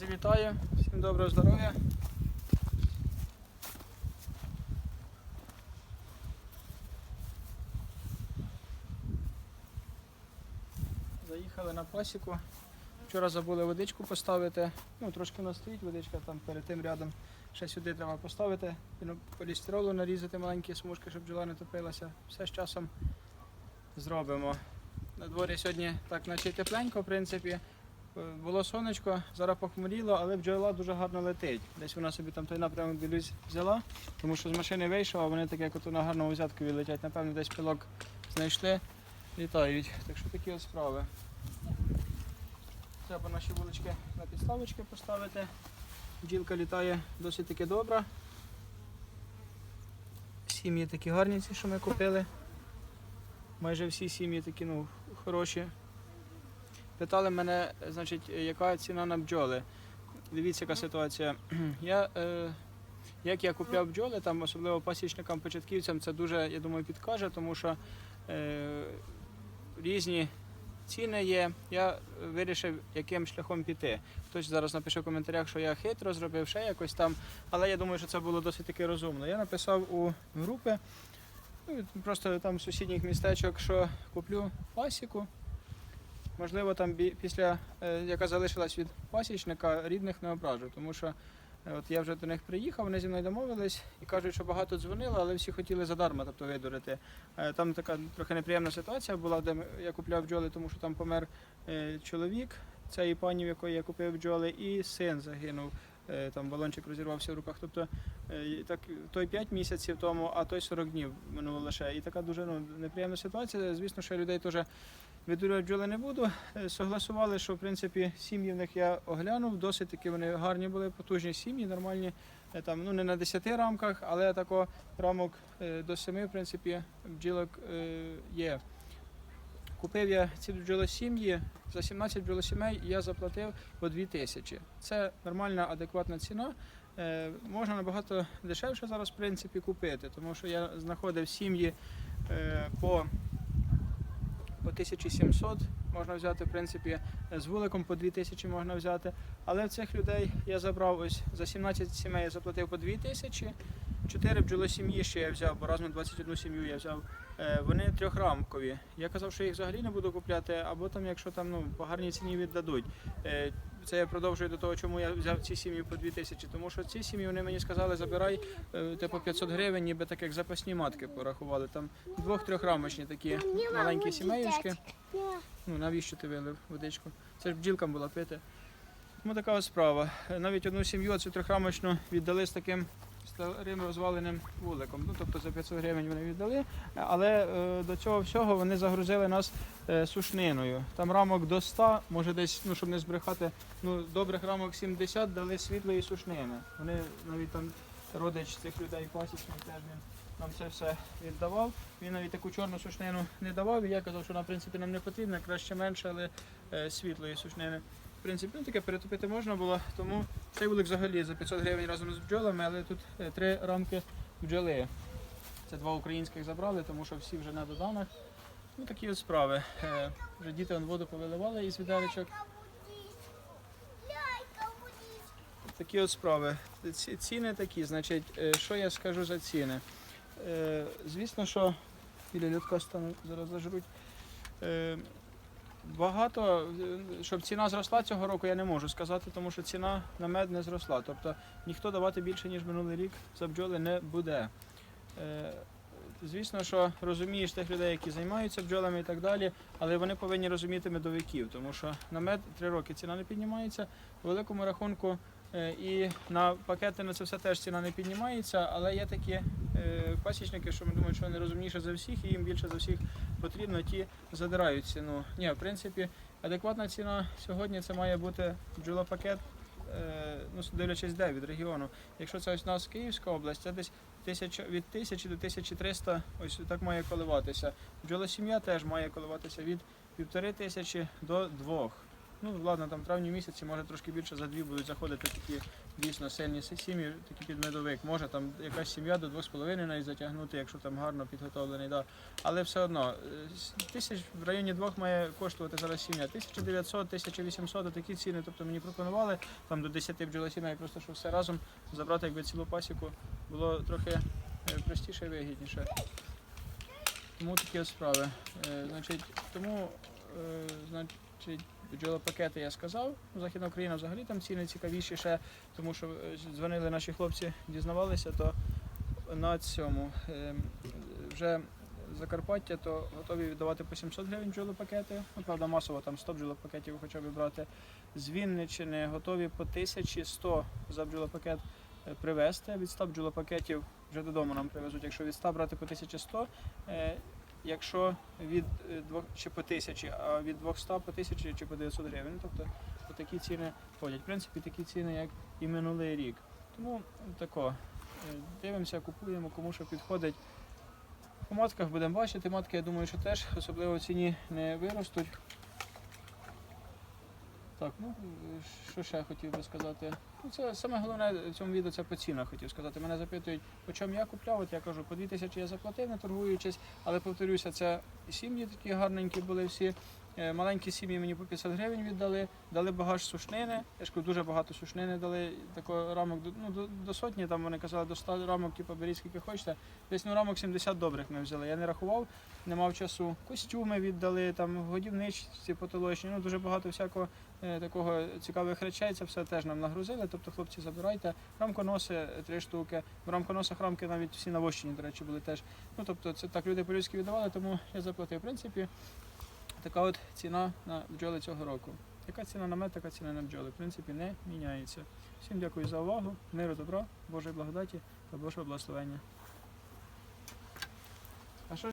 Друзі, вітаю! Всім доброго здоров'я! Заїхали на пасіку. Вчора забули водичку поставити. Ну, трошки у нас стоїть водичка там перед тим рядом. Ще сюди треба поставити. Полістиролу нарізати маленькі смужки, щоб бджола не топилася. Все з часом зробимо. На дворі сьогодні так наче тепленько, в принципі. Е, Було сонечко, зараз похмуріло, але бджола дуже гарно летить. Десь вона собі там той напрямок дивлюсь взяла, тому що з машини вийшов, а вони так як на гарному взяткові летять. Напевно, десь пилок знайшли, літають. Так що такі от справи. Треба наші вулички на підставочки поставити. Бджілка літає досить таки добре. Сім'ї такі гарні, ці, що ми купили. Майже всі сім'ї такі ну, хороші. Питали мене, значить, яка ціна на бджоли. Дивіться, яка ситуація. Я, е, як я купляв бджоли, там особливо пасічникам, початківцям, це дуже, я думаю, підкаже, тому що е, різні ціни є. Я вирішив, яким шляхом піти. Хтось зараз напише в коментарях, що я хитро зробив, ще якось там. Але я думаю, що це було досить таки розумно. Я написав у групи, ну, просто там з сусідніх містечок, що куплю пасіку. Можливо, там бі- після, е, яка залишилась від пасічника, рідних не ображу, тому що е, от я вже до них приїхав, вони зі мною домовились і кажуть, що багато дзвонили, але всі хотіли задарма, тобто видурити. Е, Там така трохи неприємна ситуація була, де я купляв бджоли, тому що там помер чоловік цієї пані, в якої я купив бджоли, і син загинув. Е, Там балончик розірвався в руках. Тобто е, так той 5 місяців тому, а той 40 днів минуло лише. І така дуже ну, неприємна ситуація. Звісно, що людей теж видурювати бджоли не буду. Е, Согласували, що в принципі сім'ї в них я оглянув. Досить таки вони гарні були, потужні сім'ї, нормальні. Там ну не на 10 рамках, але тако рамок до 7, в принципі, бджілок є. Купив я ці бджолосім'ї, за 17 бджолосімей я заплатив по 2 тисячі. Це нормальна, адекватна ціна. Е, можна набагато дешевше зараз в принципі купити, тому що я знаходив сім'ї е, по, по 1700 можна взяти, в принципі, з вуликом по 2000 можна взяти. Але цих людей я забрав ось за 17 сімей я заплатив по 2000. Чотири бджолосім'ї ще я взяв, бо разом 21 сім'ю я взяв. Е, Вони трьохрамкові. Я казав, що їх взагалі не буду купляти, або там, якщо там ну, по гарній ціні віддадуть. Е, Це я продовжую до того, чому я взяв ці сім'ї по 2000. Тому що ці сім'ї вони мені сказали, забирай е, те по 500 гривень, ніби так як запасні матки порахували. Там двох-трьохрамочні такі маленькі сімейки. Ну навіщо ти вилив водичку? Це ж бджілкам була пити. Тому така ось справа. Навіть одну сім'ю цю трьохрамочну віддали з таким старим розваленим вуликом. Ну, тобто за 500 гривень вони віддали. Але е, до цього всього вони загрузили нас е, сушниною. Там рамок до 100, може десь, ну, щоб не збрехати, ну, добрих рамок 70 дали світлої сушнини. Вони навіть там родич цих людей пасічний теж він нам це все віддавав. Він навіть таку чорну сушнину не давав. І я казав, що вона в принципі нам не потрібна, краще менше, але е, світлої сушнини. В принципі, ну, таке перетопити можна було, тому цей вулик взагалі за 500 гривень разом з бджолами, але тут е, три рамки бджоли. Це два українських забрали, тому що всі вже на доданах. Ну такі от справи. Е, Вже діти воду повиливали із відеречок. Такі от справи. Ці- Ціни такі, значить, е, що я скажу за ціни? Звісно, що біля льотка стану, зараз зажруть. Багато, е, щоб ціна зросла цього року, я не можу сказати, тому що ціна на мед не зросла. Тобто ніхто давати більше, ніж минулий рік за бджоли не буде. Е, Звісно, що розумієш тих людей, які займаються бджолами і так далі, але вони повинні розуміти медовиків, тому що на мед три роки ціна не піднімається, у великому рахунку е, і на пакети на це все теж ціна не піднімається, але є такі пасічники, що ми думаємо, що вони розумніші за всіх і їм більше за всіх потрібно, ті задирають ціну. Ні, в принципі, адекватна ціна сьогодні це має бути бджолопакет, е, ну, дивлячись де від регіону. Якщо це ось у нас Київська область, це десь тисяча, від 1000 до 1300, ось так має коливатися. Бджолосім'я теж має коливатися від 1500 до 2. Ну ладно, там в травні місяці, може трошки більше за дві будуть заходити такі дійсно сильні сім'ї, такі під медовик. Може там якась сім'я до 2,5 навіть затягнути, якщо там гарно підготовлений. Да. Але все одно, е, тисяч в районі двох має коштувати зараз сім'я. 1900, 1800 такі ціни. Тобто мені пропонували там до 10 бджолосімей, просто щоб все разом забрати якби цілу пасіку було трохи е, простіше і вигідніше. Тому такі справи. Е, Значить, тому, значить, бджолопакети я сказав. Західна Україна взагалі там ціни цікавіші ще, тому що е, дзвонили наші хлопці, дізнавалися, то на цьому е, вже Закарпаття, то готові віддавати по 700 гривень бджолопакети. Ну, правда, масово там 100 бджолопакетів хоча б брати. З Вінниччини готові по 1100 за бджолопакет е, привезти. Від 100 бджолопакетів вже додому нам привезуть. Якщо від 100 брати по 1100, е, якщо від 2 чи по 1000, а від 200 по 1000 чи по 900 гривень. Тобто такі ціни ходять. В принципі, такі ціни, як і минулий рік. Тому тако. е, Дивимося, купуємо, кому що підходить. По матках будемо бачити. Матки, я думаю, що теж особливо ціні не виростуть. Так, ну що ще хотів би сказати? Ну, це саме головне в цьому відео це по цінах хотів сказати. Мене запитують, по чому я купляв. От я кажу, по 2000 я заплатив, не торгуючись, але повторюся, це сім'ї такі гарненькі були всі. Е, Маленькі сім'ї мені по 500 гривень віддали, дали багаж сушнини. Я ж кажу, дуже багато сушнини дали. Тако рамок ну, до, до сотні, там вони казали, до 100 рамок, типу, беріть скільки хочете. Десь ну, рамок 70 добрих ми взяли. Я не рахував, не мав часу. Костюми віддали, там годівничці потолочні, ну дуже багато всякого е, такого цікавих речей. Це все теж нам нагрузили. Тобто, хлопці, забирайте. Рамконоси е, три штуки. В рамконосах рамки навіть всі навощені, до речі, були теж. Ну тобто, це так люди по-людськи віддавали, тому я заплатив. В принципі, така от ціна на бджоли цього року. Яка ціна на мед, така ціна на бджоли. В принципі, не міняється. Всім дякую за увагу. Миру, добра, Божої благодаті та Божого благословення.